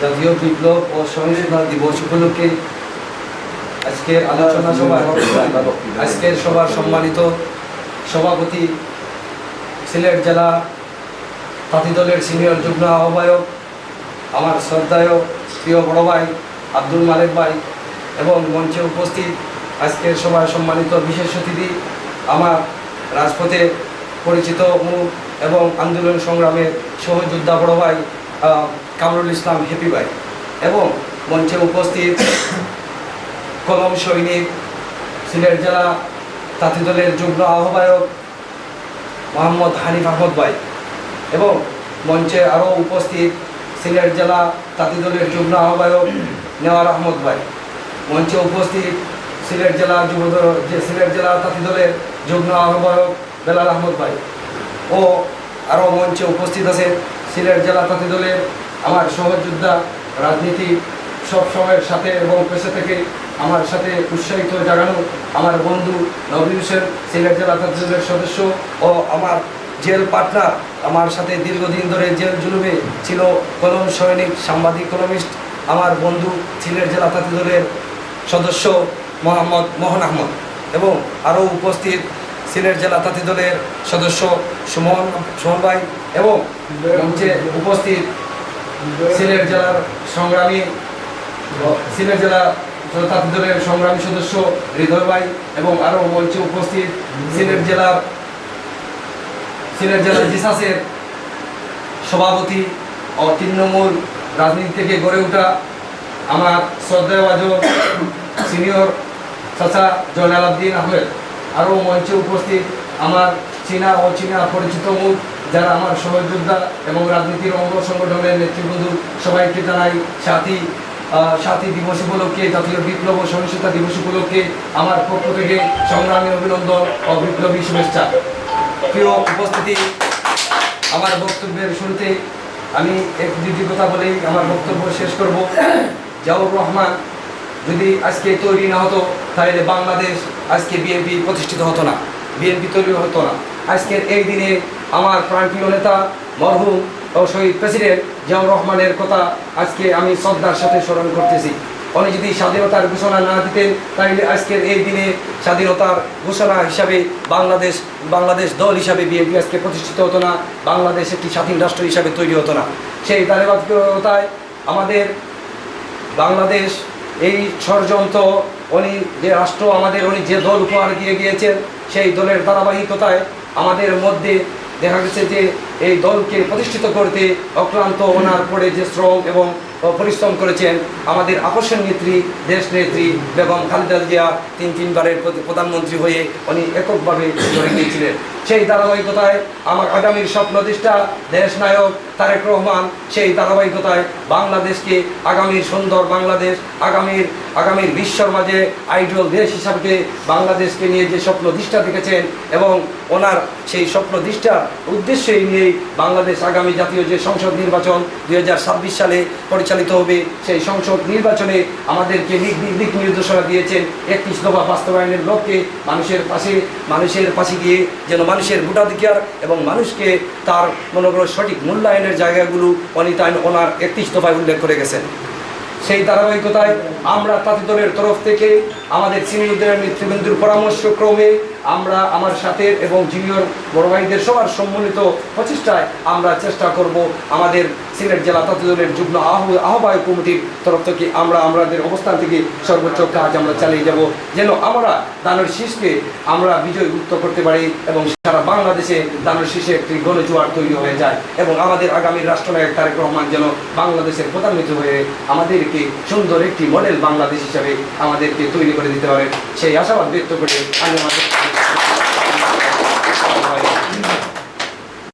জাতীয় বিপ্লব ও সহিংসতা দিবস উপলক্ষে আজকের আলোচনা সভায় আজকের সভার সম্মানিত সভাপতি, সিলেট জেলা তাঁতি দলের সিনিয়র যুগ্ম আহ্বায়ক, আমার শ্রদ্ধায় প্রিয় বড় ভাই আব্দুল মালেক ভাই এবং মঞ্চে উপস্থিত আজকের সভায় সম্মানিত বিশেষ অতিথি, আমার রাজপথে পরিচিত মুখ এবং আন্দোলন সংগ্রামের সহযোদ্ধা বড় ভাই কামরুল ইসলাম হেপি ভাই এবং মঞ্চে উপস্থিত কলম সৈনিক, সিলেট জেলা তাঁতি দলের যুগ্ম আহ্বায়ক মোহাম্মদ হানিফ আহমদ ভাই এবং মঞ্চে আরও উপস্থিত সিলেট জেলা তাঁতি দলের যুগ্ম আহ্বায়ক নেওয়ার আহমদ ভাই। মঞ্চে উপস্থিত সিলেট জেলা যুব সিলেট জেলা তাঁতি দলের যুগ্ম আহ্বায়ক বেলাল আহমদ ভাই। ও আরও মঞ্চে উপস্থিত আছে সিলেট জেলা তাঁতি দলের আমার সহযোদ্ধা, রাজনীতি সব সময়ের সাথে এবং পেশা থেকে আমার সাথে উৎসাহিত জাগানো আমার বন্ধু নবী হোসেন, সিলেট জেলা তাঁতি দলের সদস্য ও আমার জেল পার্টনার। আমার সাথে দীর্ঘদিন ধরে জেল জুলুমে ছিল কলম সৈনিক, সাংবাদিক, কলমিস্ট। আমার বন্ধু সিলেট জেলা তাঁতি দলের সদস্য মোহাম্মদ মোহন আহমদ এবং আরও উপস্থিত সিলেট জেলা তাঁতি দলের সদস্য সুমন সুমন ভাই এবং মঞ্চে উপস্থিত সিলেট জেলার সংগ্রামী, সিলেট জেলা তাঁতি দলের সংগ্রামী সদস্য হৃদয় ভাই এবং আরও মঞ্চে উপস্থিত সিলেট জেলার সিলেট জেলার জিসাসের সভাপতি ও তৃণমূল রাজনীতি থেকে গড়ে ওঠা আমার শ্রদ্ধাভাজন সিনিয়র চাচা জয়নাল আব্দিন আহমেদ। আরও মঞ্চে উপস্থিত আমার চীনা ও চীনা পরিচিত মুখ যারা আমার সহযোদ্ধা এবং রাজনীতির অঙ্গ সংগঠনের নেতৃবৃন্দ, সবাইকে জানাই সাথী সাথী দিবস উপলক্ষে, জাতীয় বিপ্লব ও সহিংসতা দিবস উপলক্ষে আমার পক্ষ থেকে সংগ্রামী অভিনন্দন ও বিপ্লবী শুভেচ্ছা। প্রিয় উপস্থিতি, আমার বক্তব্যের শুরুতে আমি এক দুটি কথা বলেই আমার বক্তব্য শেষ করব। জাউর রহমান যদি আজকে তৈরি না হতো, তাহলে বাংলাদেশ আজকে বিএনপি প্রতিষ্ঠিত হতো না। বিএনপি তৈরি হতো না। আজকের এই দিনে আমার প্রাণপ্রিয় নেতা, মরহুম ও শহীদ প্রেসিডেন্ট জিয়াউর রহমানের কথা আজকে আমি শ্রদ্ধার সাথে স্মরণ করতেছি। উনি যদি স্বাধীনতার ঘোষণা না দিতেন, তাহলে আজকের এই দিনে স্বাধীনতার ঘোষণা হিসাবে বাংলাদেশ বাংলাদেশ দল হিসাবে বিএনপি আজকে প্রতিষ্ঠিত হতো না, বাংলাদেশ একটি স্বাধীন রাষ্ট্র হিসাবে তৈরি হতো না। সেই ধারাবাহিকতায় আমাদের বাংলাদেশ এই ষড়যন্ত্র, উনি যে রাষ্ট্র, আমাদের উনি যে দল উপহার দিয়ে গিয়েছেন, সেই দলের ধারাবাহিকতায় আমাদের মধ্যে দেখা গেছে যে এই দলকে প্রতিষ্ঠিত করতে অক্লান্ত ওনার পরে যে শ্রম এবং পরিশ্রম করেছেন, আমাদের আকর্ষণ নেত্রী, দেশ নেত্রী বেগম খালেদা জিয়া, তিন তিনবারের প্রধানমন্ত্রী হয়ে উনি এককভাবে ধরে গিয়েছিলেন সেই ধারাবাহিকতায় আমার আগামীর স্বপ্নদৃষ্টা দেশ নায়ক তারেক রহমান, সেই ধারাবাহিকতায় বাংলাদেশকে আগামীর সুন্দর বাংলাদেশ, আগামীর আগামীর বিশ্বর মাঝে আইডল দেশ হিসাবে বাংলাদেশকে নিয়ে যে স্বপ্ন দৃষ্টা দেখেছেন এবং ওনার সেই স্বপ্ন দৃষ্টার উদ্দেশ্যই নিয়েই বাংলাদেশ আগামী জাতীয় যে সংসদ নির্বাচন দুই হাজার ছাব্বিশ সালে পরিচালিত হবে, সেই সংসদ নির্বাচনে আমাদেরকে দিক দিক নির্দেশনা দিয়েছেন একত্রিশ দফা বাস্তবায়নের লক্ষ্যে মানুষের পাশে মানুষের পাশে গিয়ে যেন মানুষের ভোটাধিকার এবং মানুষকে তার মনে করো সঠিক মূল্যায়নের জায়গাগুলো তাই ওনার একত্রিশ দফায় উল্লেখ করে গেছেন। সেই ধারাবাহিকতায় আমরা তাঁতি দলের তরফ থেকে আমাদের সিনিয়রদের নেতৃবৃন্দুর পরামর্শ ক্রমে আমরা আমার সাথে এবং জুনিয়র বড় ভাইদের সবার সম্মিলিত প্রচেষ্টায় আমরা চেষ্টা করব আমাদের সিলেট জেলা তাঁতি যুগ্ম আহ্ব- আহ্বায়ক কমিটির তরফ থেকে আমরা আমাদের অবস্থান থেকে সর্বোচ্চ কাজ আমরা চালিয়ে যাব। যেন আমরা দানের শীষকে আমরা বিজয় মুক্ত করতে পারি এবং সারা বাংলাদেশে দানের শীষে একটি গণজোয়ার তৈরি হয়ে যায় এবং আমাদের আগামী রাষ্ট্রনায়ক তারেক রহমান যেন বাংলাদেশের প্রধানমন্ত্রী হয়ে আমাদেরকে সুন্দর একটি মডেল বাংলাদেশ হিসাবে আমাদেরকে তৈরি করে দিতে পারে। সেই আশাবাদ ব্যক্ত করে আমি আমাদের Thank you.